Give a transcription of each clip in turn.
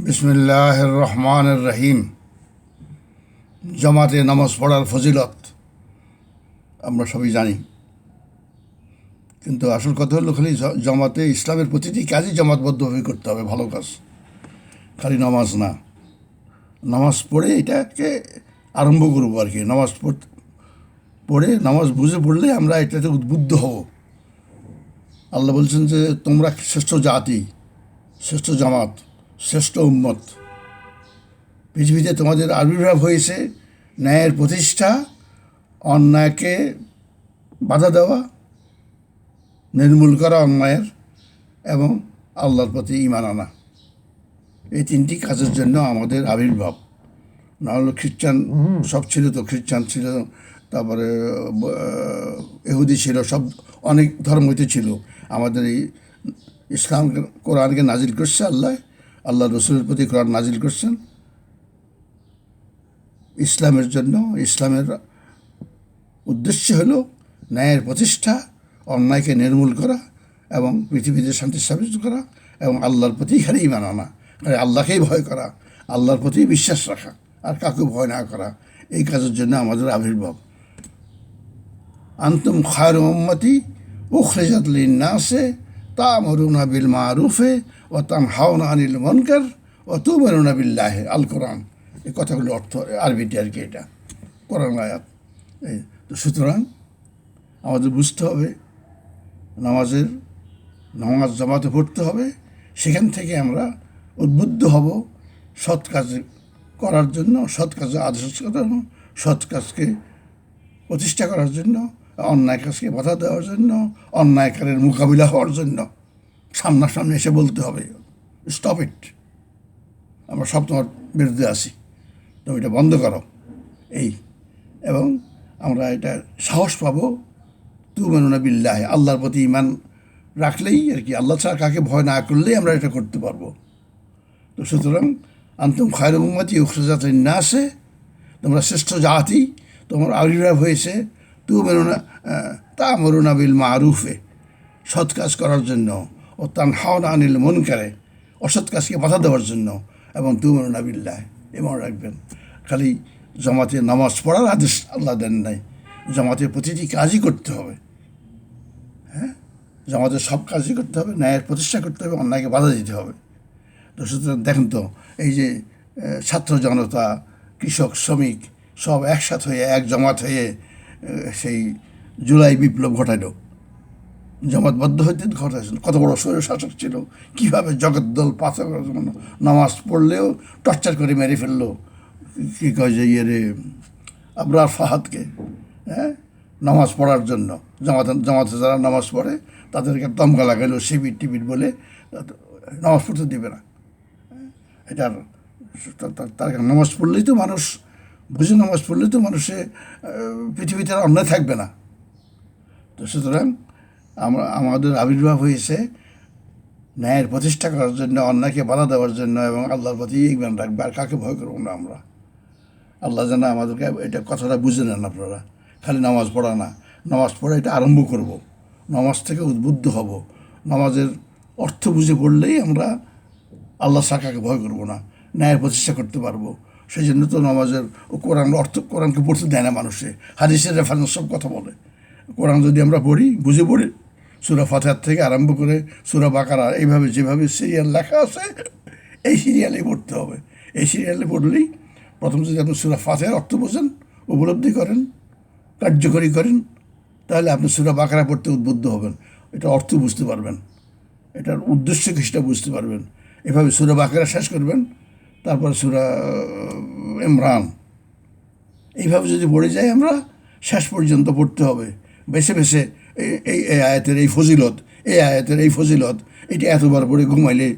বিসমিল্লাহ রহমান রহিম জমাতে নামাজ পড়ার ফজিলত আমরা সবই জানি। কিন্তু আসল কথা হলো খালি জমাতে ইসলামের প্রতিটি কাজই জমাতবদ্ধভাবে করতে হবে, ভালো কাজ। খালি নামাজ না। নামাজ পড়ে এটাকে আরম্ভ করব আর কি। নামাজ পড়ে নামাজ বুঝে পড়লে আমরা এটাতে উদ্বুদ্ধ হব। আল্লাহ বলছেন যে, তোমরা শ্রেষ্ঠ জাতি, শ্রেষ্ঠ জামাত। শ্রেষ্ঠ উম্মত। পৃথিবীতে তোমাদের আবির্ভাব হয়েছে ন্যায়ের প্রতিষ্ঠা, অন্যায়কে বাধা দেওয়া, নির্মূল করা অন্যায়ের এবং আল্লাহর প্রতি ইমান আনা। এই তিনটি কাজের জন্য আমাদের আবির্ভাব। না হলো খ্রিস্টান সব ছিল তো, খ্রিস্টান ছিল, তারপরে এহুদি ছিল, সব অনেক ধর্মইতে ছিল। আমাদের এই ইসলাম, কোরআনকে নাজিল করছে আল্লাহ। আল্লাহ রসুলের প্রতি কোরআন নাজিল করছেন। ইসলামের জন্য, ইসলামের উদ্দেশ্য হল ন্যায়ের প্রতিষ্ঠা, অন্যায়কে নির্মূল করা এবং পৃথিবীতে শান্তি স্থাপিত করা এবং আল্লাহর প্রতি খালি ইমান আনা। মানে আল্লাহকেই ভয় করা, আল্লাহর প্রতি বিশ্বাস রাখা আর কাউকে ভয় না করা। এই কাজের জন্য আমাদের আবির্ভাব। আন্তম খায়ের মোহাম্মতি উখরেজাত লিন্নাসে তা মরুনা বিল মারুফে ও তাম হাওনা আনিল মনকার ও তু মরুনা বিল্লাহে আল কোরআন। এই কথাগুলো অর্থ আরবিটি আর কি এটা। কোরআন আয়াত। এই তো সুতরাং আমাদের বুঝতে হবে, নামাজের, নামাজ জামাতে পড়তে হবে, সেখান থেকে আমরা উদ্বুদ্ধ হব, সৎ কাজ করার জন্য, সৎ কাজে আদেশ সৎ কাজকে প্রতিষ্ঠা করার জন্য অন্যায় কাজকে বাধা দেওয়ার জন্য, অন্যায়কারের মোকাবিলা হওয়ার জন্য সামনাসামনি এসে বলতে হবে। স্টপ ইট আমরা সব তোমার বিরুদ্ধে আছি। তুমি এটা বন্ধ করো। এই। এবং আমরা এটা সাহস পাবো। তু মেনুনা বিল্লাহ, আল্লাহর প্রতি ইমান রাখলেই আর কি, আল্লাহ ছাড়া কাকে ভয় না করলেই আমরা এটা করতে পারব। তো সুতরাং আন্তম খায়ের উম্মতি উখরাজাত না আসে তোমরা শ্রেষ্ঠ জাতি, তোমার আবির্ভাব হয়েছে। তু মেরুনা তা মরুনা বিল মারুফে, সৎ কাজ করার জন্য, ও তান হাওনা আনিল মন করে অসৎ কাজকে বাধা দেওয়ার জন্য, এবং তু মেরুনা বিল্লাহ এবং রাখবেন। খালি জমাতে নামাজ পড়ার আদেশ আল্লাহ দেন নাই, জমাতে প্রতিটি কাজই করতে হবে। হ্যাঁ? জমাতে সব কাজই করতে হবে, ন্যায়ের প্রতিষ্ঠা করতে হবে, অন্যায়কে বাধা দিতে হবে। তো সুতরাং দেখেন তো, এই যে ছাত্র জনতা, কৃষক, শ্রমিক, সব একসাথ হয়ে, এক জমাত হয়ে সেই জুলাই বিপ্লব ঘটালো জমাতবদ্ধ হইতে ঘটাইছিল কত বড় শরীর শাসক ছিল কীভাবে জগদ্দল পাথর নামাজ পড়লেও টর্চার করে মেরে ফেলল কী কয় যে ইয়ে রে আবরার ফাহাদকে হ্যাঁ নামাজ পড়ার জন্য জামাতে জামাতে যারা নামাজ পড়ে তাদেরকে দমকা লাগাইলো শিবির টিবির বলে নামাজ পড়তে দিবে না এটার তার নামাজ পড়লেই তো মানুষ বুঝে নামাজ পড়লে তো মানুষে পৃথিবীতে আর অন্যায় থাকবে না। তো সুতরাং আমরা, আমাদের আবির্ভাব হয়েছে ন্যায়ের প্রতিষ্ঠা করার জন্য, অন্যায়কে বাধা দেওয়ার জন্য এবং আল্লাহর প্রতি ইমান রাখবে। আর কাকে ভয় করব না আমরা? আল্লাহ যেন আমাদেরকে এটা কথাটা বুঝে নেন আপনারা। খালি নামাজ পড়া না। নামাজ পড়া এটা আরম্ভ করব। নামাজ থেকে উদ্বুদ্ধ হব। নামাজের অর্থ বুঝে পড়লেই আমরা আল্লাহ শাখাকে ভয় করব না? ন্যায়ের প্রতিষ্ঠা করতে পারব। সেই জন্য তো নামাজের কোরআন অর্থ, কোরআনকে পড়তে দেয় না মানুষে। হাদিসের রেফারেন্স সব কথা বলে। কোরআন যদি আমরা পড়ি, বুঝে পড়ি, সুরা ফাতেহার থেকে আরম্ভ করে সুরা বাকারা, এইভাবে যেভাবে সিরিয়াল লেখা আছে, এই সিরিয়ালেই পড়তে হবে। এই সিরিয়ালে পড়লেই প্রথম যদি আপনি সুরা ফাতেহার অর্থ বোঝেন, উপলব্ধি করেন, কার্যকরী করেন, তাহলে আপনি সুরা বাকারা পড়তে উদ্বুদ্ধ হবেন। এটা অর্থ বুঝতে পারবেন। এটার উদ্দেশ্য কি সেটা বুঝতে পারবেন। এভাবে সুরা বাকেরা শেষ করবেন। তারপর সুরা ইমরান। এইভাবে যদি পড়ে যাই আমরা শেষ পর্যন্ত পড়তে হবে। বেছে বেছে এই- এই এই আয়াতের এই ফজিলত এই আয়াতের এই ফজিলত এটা এতবার পড়ে ঘুমাইলে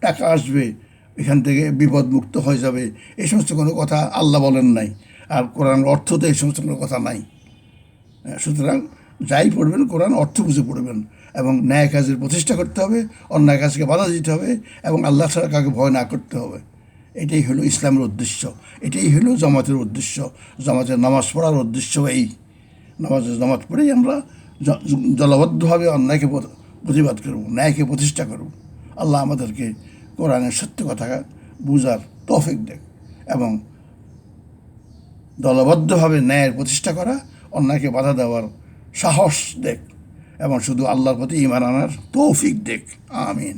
টাকা আসবে এখান থেকে বিপদমুক্ত হয়ে যাবে। এই সমস্ত কোনো কথা আল্লাহ বলেন নাই। আর কোরআন অর্থ তো এই সমস্ত কোনো কথা নাই। হ্যাঁ, সুতরাং যাই পড়বেন কোরআন অর্থ বুঝে পড়বেন এবং ন্যায় কাজের প্রতিষ্ঠা করতে হবে অন্যায় কাজকে বাধা দিতে হবে এবং আল্লাহ ছাড়া কাউকে ভয় না করতে হবে। এটাই হলো ইসলামের উদ্দেশ্য, এটাই হলো জামাতের উদ্দেশ্য, জামাতের নামাজ পড়ার উদ্দেশ্য এই। নামাজ পড়েই আমরা দলবদ্ধভাবে অন্যায়কে প্রতিবাদ করব, ন্যায়কে প্রতিষ্ঠা করব। আল্লাহ আমাদেরকে কোরআনের সত্য কথা বুঝার তৌফিক দেখ এবং দলবদ্ধভাবে ন্যায়ের প্রতিষ্ঠা করা, অন্যায়কে বাধা দেওয়ার সাহস দেখ এবং শুধু আল্লাহর প্রতি ইমান আনার তৌফিক দেখ। আমিন।